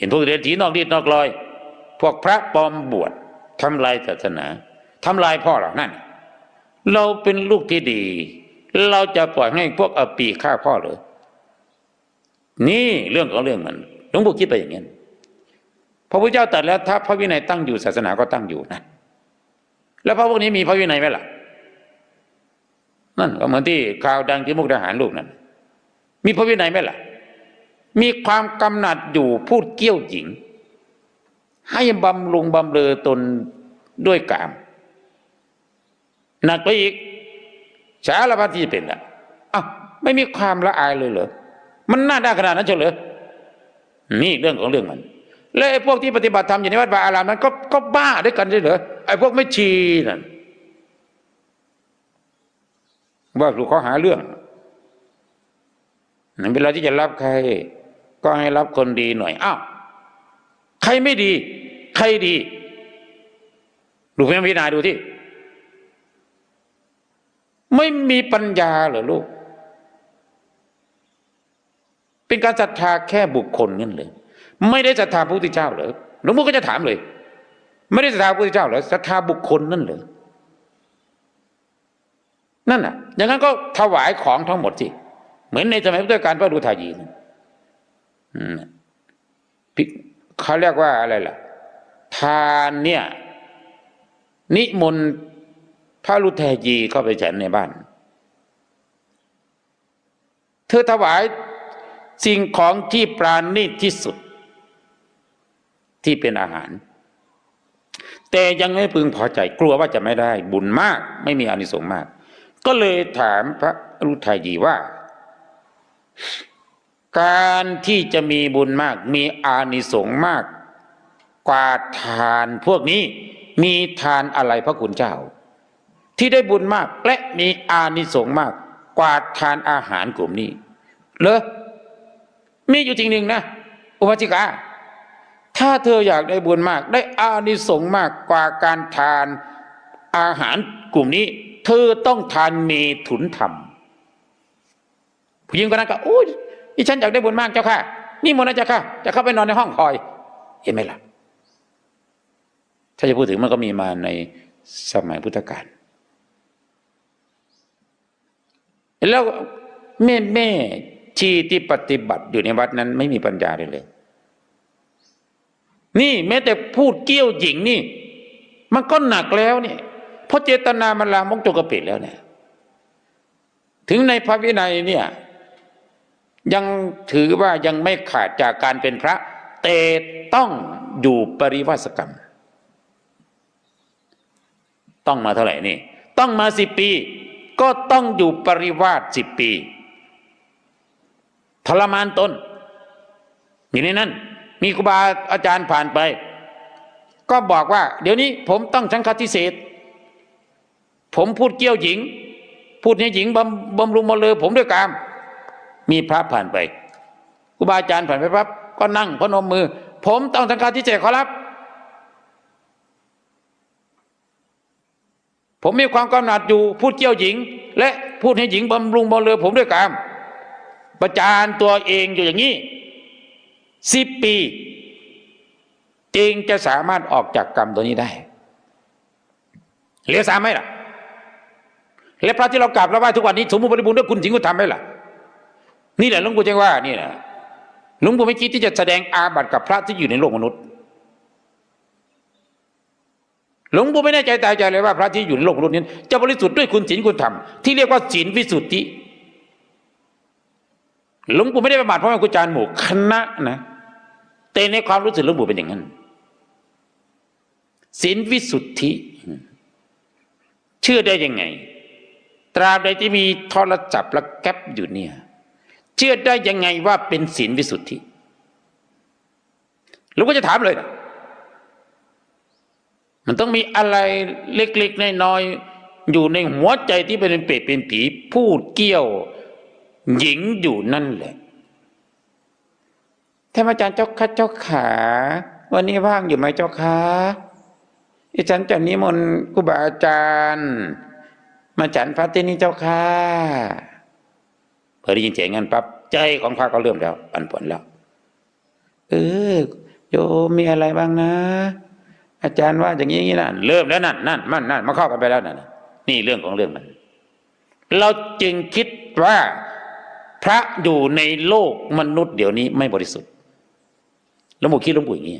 เห็นพวกเรียนถีนอกรีดนอกรอย พวกพระปลอมบวชทำลายศาสนาทำลายพ่อเรานั่น เราเป็นลูกที่ดี เราจะปล่อยให้พวกอปีฆ่าพ่อหรือนี่เรื่องของเรื่องมันหลวงปู่คิดไปอย่างนี้พระพุทธเจ้าตรัสแล้วถ้าพระวินัยตั้งอยู่ศาสนาก็ตั้งอยู่นะแล้วพระพวกนี้มีพระวินัยไหมล่ะนั่นก็เหมือนที่ข่าวดังที่มุกดาหารลูกนั่นมีพระวินัยไหมล่ะ มีความกำหนัดอยู่พูดเกี้ยวหญิง ให้บำรุงบำเรอตนด้วยกามหนักไปอีกสารพัดที่เป็นอะอ้าวไม่มีความละอายเลยเหรอมันน่าได้ขนาดนั้นเฉลยนี่เรื่องของเรื่องมันแล้วไอ้พวกที่ปฏิบัติธรรมอยู่ในวัดวาอารามนั้นก็ก็บ้าด้วยกันใช่เหรอไอ้พวกไม่ชีนั่นว่าถูกเขาหาเรื่องเวลาที่จะรับใคร ก็ให้รับคนดีหน่อยอ้าวใครไม่ดี ใครดี ดูแม่พิจารณาดูที่ไม่มีปัญญาเหรอลูก เป็นการศรัทธาแค่บุคคลนั่นเลย ไม่ได้ศรัทธาพระพุทธเจ้าเหรอหลวงพ่อก็จะถามเลย ไม่ได้ศรัทธาพระพุทธเจ้าเหรอศรัทธาบุคคลนั่นเหรอนั่นน่ะ อย่างนั้นก็ถวายของทั้งหมดสิ เหมือนในสมัยพุทธกาลพระดูทายีนั่น เขาเรียกว่าอะไรล่ะ ทานเนี่ย นิมนต์พระรุทายีเข้าไปฉันในบ้าน เธอถวายสิ่งของที่ปราณีตที่สุด ที่เป็นอาหาร แต่ยังไม่พึงพอใจ กลัวว่าจะไม่ได้ บุญมาก ไม่มีอานิสงส์มาก ก็เลยถามพระรุทายีว่า การที่จะมีบุญมาก มีอานิสงส์มาก กว่าทานพวกนี้มีทานอะไรพระคุณเจ้า ที่ได้บุญมากและมีอานิสงส์มาก กว่าทานอาหารกลุ่มนี้เหรอมีอยู่จริงหนึ่งนะอุปจิกาถ้าเธออยากได้บุญมาก ได้อานิสงส์มากกว่าการทานอาหารกลุ่มนี้ เธอต้องทานเมถุนธรรมผู้หญิงคนนั้นก็โอ้ย นี่ฉันอยากได้บุญมากเจ้าค่ะ นี่มนต์นะเจ้าค่ะ จะเข้าไปนอนในห้องคอย เห็นไหมล่ะ ถ้าจะพูดถึงมันก็มีมาในสมัยพุทธกาลแล้วแม่แม่ชีที่ปฏิบัติอยู่ในวัดนั้น ไม่มีปัญญาเลยเลย นี่แม้แต่พูดเกี้ยวหญิงนี่ มันก็หนักแล้วนี่เพราะเจตนามันลามกจกกระปิดแล้วเนี่ย ถึงในพระวินัยเนี่ย ยังถือว่ายังไม่ขาดจากการเป็นพระ แต่ต้องอยู่ปริวาสกรรม ต้องมาเท่าไหร่นี่ ต้องมาสิบปี ก็ต้องอยู่ปริวาสสิบปี ทรมานตนอยู่ในนั้น มีครูบาอาจารย์ผ่านไป ก็บอกว่า เดี๋ยวนี้ผมต้องชังคติเศษ ผมพูดเกี้ยวหญิง พูดให้หญิงบำบำรุงมาเลยผมด้วยกาม มีพระผ่านไปครูบาอาจารย์ผ่านไปปั๊บก็นั่งพนมมือ ผมต้องชังคติเศษขอรับ ผมมีความกำหนัดอยู่พูดเกี่ยวหญิง และพูดให้หญิงบำรุงบำเรอผมด้วยกามประจานตัวเองอยู่อย่างนี้สิบปีจึงจะสามารถออกจากกรรมตัวนี้ได้เหลือสามไหมล่ะ และพระที่เรากราบเราไหว้ทุกวันนี้ สมบูรณ์บริบูรณ์ด้วยคุณจริงคุณทำไหมล่ะ นี่แหละหลวงปู่จึงว่านี่แหละหลวงปู่ไม่คิดที่จะแสดงอาบัติกับพระที่อยู่ในโลกมนุษย์หลวงปู่ไม่แน่ใจตายใจเลยว่าพระที่อยู่ในโลกมนุษย์นี้จะบริสุทธิ์ด้วยคุณศีลคุณธรรมที่เรียกว่าศีลวิสุทธิหลวงปู่ไม่ได้ประมาทเพราะว่ากุจารย์หมู่คณะนะแต่ในความรู้สึกหลวงปู่เป็นอย่างนั้นศีลวิสุทธิ เชื่อได้ยังไง ตราบใดที่มีโทรศัพท์และแก๊ปอยู่เนี่ย ชื่อได้ยังไงว่าเป็นศีลวิสุทธิลวงพ่อจะถามเลยนะมันต้องมีอะไรเล็กๆน้อยๆอยู่ในหัวใจที่เป็นเปรตเป็นผี พูดเกี่ยว หญิงอยู่นั่นแหละท่านอาจารย์เจ้าค่ะเจ้าขา วันนี้ว่างอยู่ไหมเจ้าคะดิฉันจะนิมนต์ครูบาอาจารย์ มาฉันพระที่นี่เจ้าค่ะ พอได้ยินเสียงงั้นปั๊บใจของพระก็เริ่มแล้วปั่นป่วนแล้ว เออ โยมมีอะไรบ้างนะ อาจารย์ว่าอย่างนี้อย่างนี้นเริ่มแล้วนั่นนั่นมันนั่นมาเข้ากันไปแล้วนั่นนี่เรื่องของเรื่องมันเราจึงคิดว่าพระอยู่ในโลกมนุษย์เดี๋ยวนี้ไม่บริสุทธิ์แล้วหมูคิดหลวงปู่อย่างนี้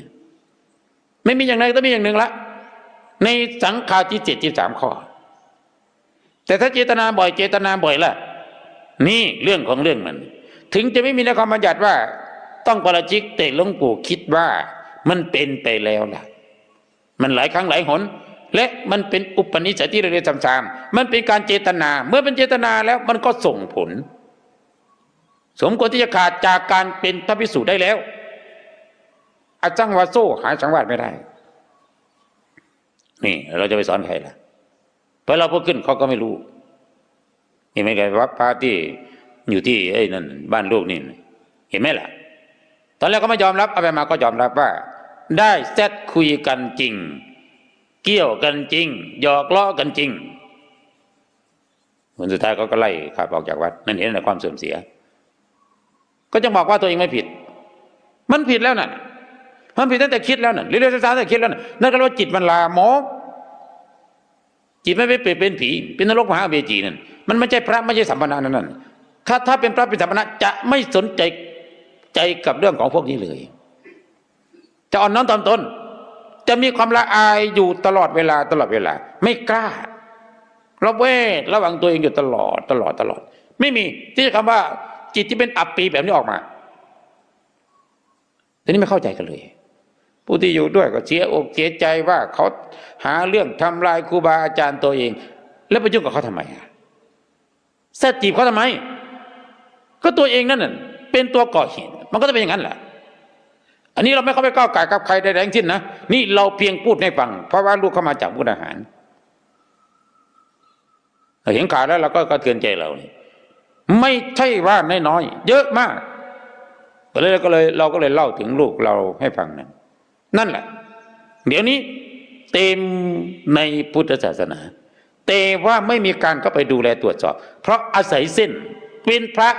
ไม่มีอย่างใดต้องมีอย่างหนึ่งละ ในสังขารที่เจ็ดที่สามข้อ แต่ถ้าเจตนาบ่อยเจตนาบ่อยล่ะ นี่เรื่องของเรื่องมัน ถึงจะไม่มีนความบัญญัติว่า ต้องปราชิกแต่หลวงปู่คิดว่ามันเป็นไปแล้วล่ะ มันหลายครั้งหลายหน และมันเป็นอุปนิสัยที่เรียนซ้ำๆมันเป็นการเจตนา เมื่อเป็นเจตนาแล้วมันก็ส่งผล สมควรที่จะขาดจากการเป็นพระพิสุได้แล้วอาจังวาโซหาสังวาสไม่ได้ นี่ เราจะไปสอนใครล่ะพราะเราพูดขึ้นเขาก็ไม่รู้ นี่ไหม่ไงวัดพระที่อยู่ที่ไอ้นั่นบ้านลูกนี่เห็นไหมล่ะ ตอนแรกก็ไม่ยอมรับเอาไปมาก็ยอมรับว่า ได้แซดคุยกันจริง เกี่ยวกันจริง หยอกล้อกันจริงผลสุดท้ายเขาก็ไล่ขับออกจากวัด นั่นเห็นในความเสื่อมเสีย ก็จะบอกว่าตัวเองไม่ผิด มันผิดแล้วน่ะมันผิดตั้งแต่คิดแล้วน่ะเรียนศึกษาตั้งแต่คิดแล้วน่ะนั่นก็เรียกว่าจิตมันลามกจิตไม่ไปเปรตเป็นผี เป็นนรกมหาเวจีนั่น มันไม่ใช่พระไม่ใช่สัมปนานั่นนั่นถ้าถ้าเป็นพระเป็นสัมปนาจะไม่สนใจใจกับเรื่องของพวกนี้เลย จะอ่อนน้อมถ่อมตนจะมีความละอายอยู่ตลอดเวลาตลอดเวลา ไม่กล้าระเวทระวังตัวเองอยู่ตลอดตลอดตลอด ไม่มีที่จะคำว่าจิตที่เป็นอัปปีแบบนี้ออกมาทีนี้ไม่เข้าใจกันเลย ผู้ที่อยู่ด้วยก็เสียอกเสียใจว่าเขาหาเรื่องทำลายครูบาอาจารย์ตัวเอง แล้วไปยุ่งกับเขาทำไมอะ แซดจีบเขาทำไม ก็ตัวเองนั่นน่ะเป็นตัวก่อเหตุมันก็จะเป็นอย่างนั้นแหละ อันนี้เราไม่เข้าไปก้าวไก่กับใครใดๆทั้งสิ้นนะนี่เราเพียงพูดให้ฟัง เพราะว่าลูกเข้ามาจากมุกดาหารเห็นข่าวแล้วเราก็กระเทือนใจเราไม่ใช่ว่าน้อยๆเยอะมากก็เลยก็เลยเราก็เลยเล่าถึงลูกเราให้ฟังนั่นนั่นแหละ เดี๋ยวนี้เต็มในพุทธศาสนา แต่ว่าไม่มีการเข้าไปดูแลตรวจสอบ เพราะอาศัยเส้นเป็นพระ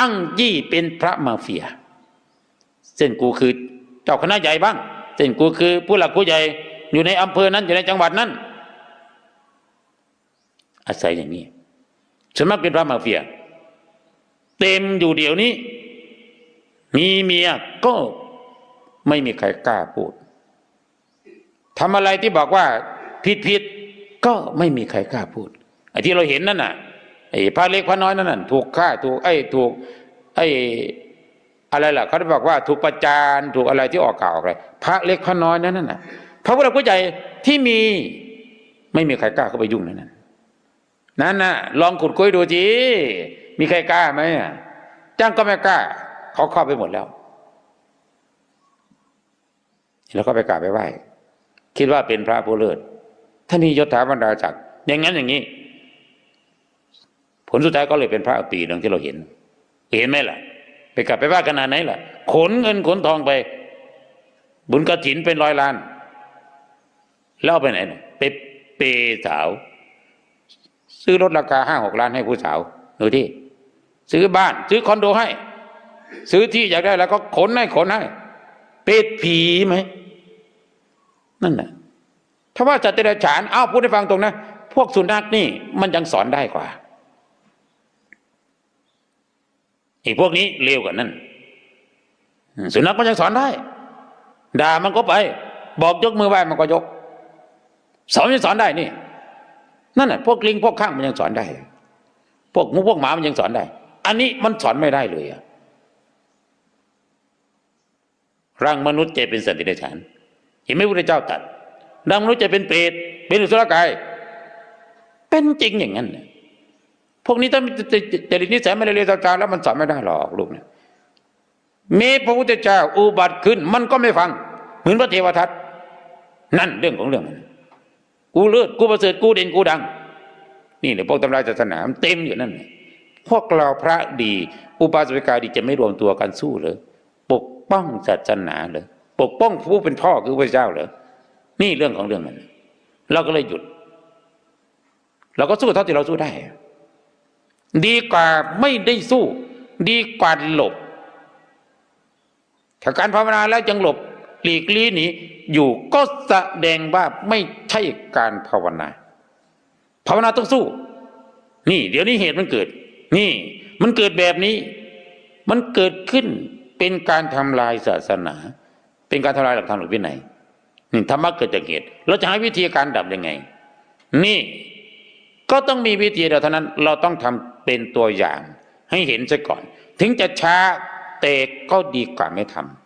อั้งยี่เป็นพระมาเฟีย เส้นกูคือเจ้าคณะใหญ่บ้าง เส้นกูคือผู้หลักผู้ใหญ่อยู่ในอำเภอนั้นอยู่ในจังหวัดนั้น อาศัยอย่างนี้ส่วนมากเป็นพระมาเฟีย เต็มอยู่เดี๋ยวนี้ มีเมียก็ไม่มีใครกล้าพูดทำอะไรที่บอกว่าผิดผิด ก็ไม่มีใครกล้าพูดไอ้ที่เราเห็นนั่นน่ะไอ้พระเล็กพระน้อยนั่นน่ะถูกฆ่าถูกไอ้ถูกไอ้อะไรล่ะเขาบอกว่าถูกประจานถูกอะไรที่ออกข่าวอะไรพระเล็กพระน้อยนั่นน่ะพระพุทธผู้ใหญ่ที่มีไม่มีใครกล้าเข้าไปยุ่งนั่นน่ะนั่นน่ะลองขุดคุยดูจีมีใครกล้าไหมจ้างก็ไม่กล้าเขาเข้าไปหมดแล้วแล้วก็ไปกราบไปไหว้คิดว่าเป็นพระผู้เลิศ ถ้ามียศถาบรรดาศักดิ์อย่างนั้นอย่างนี้ ผลสุดท้ายก็เลยเป็นพระอปีดังที่เราเห็น เห็นไหมล่ะ ไปกลับไปว่าขนาดไหนล่ะ ขนเงินขนทองไป บุญกระถินเป็นร้อยล้าน แล้วเอาไปไหนไปเปย์สาว ซื้อรถราคาห้าหกล้านให้ผู้สาวดูที่ ซื้อบ้าน ซื้อคอนโดให้ ซื้อที่อยากได้แล้วก็ขนให้ขนให้เป็ดผีไหมนั่นแหละ ถ้าว่าสัตว์เดรัจฉานอ้าวพูดให้ฟังตรงนะ พวกสุนัขนี่มันยังสอนได้กว่าไอ้พวกนี้เร็วกว่านั้นสุนัขมันยังสอนได้ด่ามันก็ไป บอกยกมือไหว้มันก็ยก สอนมันสอนได้นี่นั่นแหละพวกลิงพวกข้างมันยังสอนได้ พวกหมูพวกหมามันยังสอนได้ อันนี้มันสอนไม่ได้เลยอะร่างมนุษย์เจเป็นสัตว์เดรัจฉานเห็นไหมพระเจ้าตรั ดร่างมนุษย์จะเป็นเปรตเป็นอุสรกาย เป็นจริงอย่างนั้นน่ะพวกนี้ถ้าจริตนิสัยไม่ได้เรียนาสตร์แล้วมันสอนไม่ได้หรอกลูกเนี่ยมีพระพุทธเจ้าอุบัติขึ้น มันก็ไม่ฟัง เหมือนพระเทวทัตนั่นเรื่องของเรื่องมันกูเลิศกูประเสริฐกูเด่นกูดัง นี่เนี่ยพวกตำราศาสนามเต็มอยู่นั่นพวกเราพระดี อุบาสกาดีจะไม่รวมตัวกันสู้เลยปกป้องศาสนาเลยปกป้องผู้เป็นพ่อคือพระเจ้าเหรอ นี่เรื่องของเรื่องมันเราก็เลยหยุด เราก็สู้เท่าที่เราสู้ได้ ดีกว่าไม่ได้สู้ ดีกว่าหลบถ้าการภาวนาแล้วยังหลบหลีกลี่หนีอยู่ก็แสดงว่าไม่ใช่การภาวนา ภาวนาต้องสู้ นี่ เดี๋ยวนี้เหตุมันเกิด นี่ มันเกิดแบบนี้ มันเกิดขึ้นเป็นการทำลายศาสนา เป็นการทำลายหลักธรรมหรือวินัย นี่ธรรมะเกิดจากเหตุเราจะหาวิธีการดับยังไง นี่ก็ต้องมีวิธีเดียวเท่านั้น เราต้องทำเป็นตัวอย่างให้เห็นซะก่อน ถึงจะช้าแต่ก็ดีกว่าไม่ทำ